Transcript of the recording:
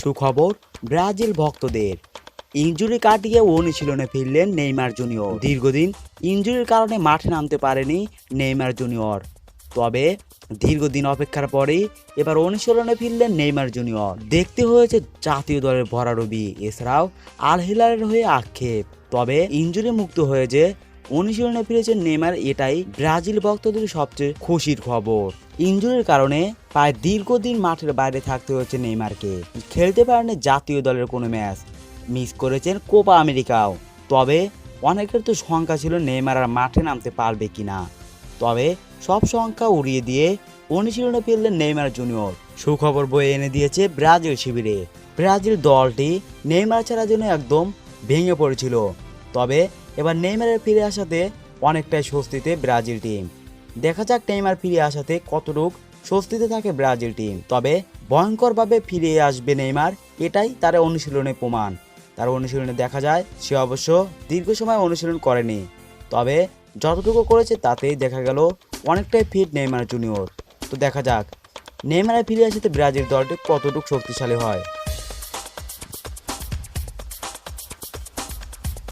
সুখবর, ব্রাজিল ভক্তদের। ইঞ্জুরি কাটিয়ে অনুশীলনে ফিরলেন নেইমার জুনিয়র। দীর্ঘদিন ইঞ্জুরির কারণে মাঠে নামতে পারেনি নেইমার জুনিয়র। তবে দীর্ঘদিন অপেক্ষার পরেই এবার অনুশীলনে ফিরলেন নেইমার জুনিয়র। দেখতে হয়েছে জাতীয় দলের ভরারবি, এছাড়াও আল হিলালের হয়ে আক্ষেপ। তবে ইঞ্জুরি মুক্ত হয়ে যে অনুশীলনে ফিরেছেন নেইমার, এটাই ব্রাজিল ভক্তদের সবচেয়ে খুশির খবর। ইঞ্জুরির কারণে প্রায় দীর্ঘদিন মাঠের বাইরে থাকতে হয়েছে নেইমারকে। খেলতে পারেনি জাতীয় দলের কোনো ম্যাচ। মিস করেছেন কোপা আমেরিকাও। তবে অনেকের তো শঙ্কা ছিল নেইমার আর মাঠে নামতে পারবে কিনা। তবে সব সংখ্যা উড়িয়ে দিয়ে অনুশীলনে ফিরলেন নেইমার জুনিয়র। সুখবর বয়ে এনে দিয়েছে ব্রাজিল শিবিরে। ব্রাজিল দলটি নেইমার ছাড়ার জন্য একদম ভেঙে পড়েছিল। তবে এবার নেইমারের ফিরে আসাতে অনেকটাই স্বস্তিতে ব্রাজিল টিম। দেখা যাক নেইমার ফিরে আসাতে কতটুক স্বস্তিতে থাকে ব্রাজিল টিম। তবে ভয়ঙ্করভাবে ফিরে আসবে নেইমার, এটাই তার অনুশীলনে প্রমাণ। তার অনুশীলনে দেখা যায়, সে অবশ্য দীর্ঘ সময় অনুশীলন করেনি। তবে যতটুকু করেছে তাতেই দেখা গেল অনেকটাই ফিট নেইমার জুনিয়র। তো দেখা যাক নেইমারে ফিরে আসাতে ব্রাজিল দলটি কতটুকু শক্তিশালী হয়।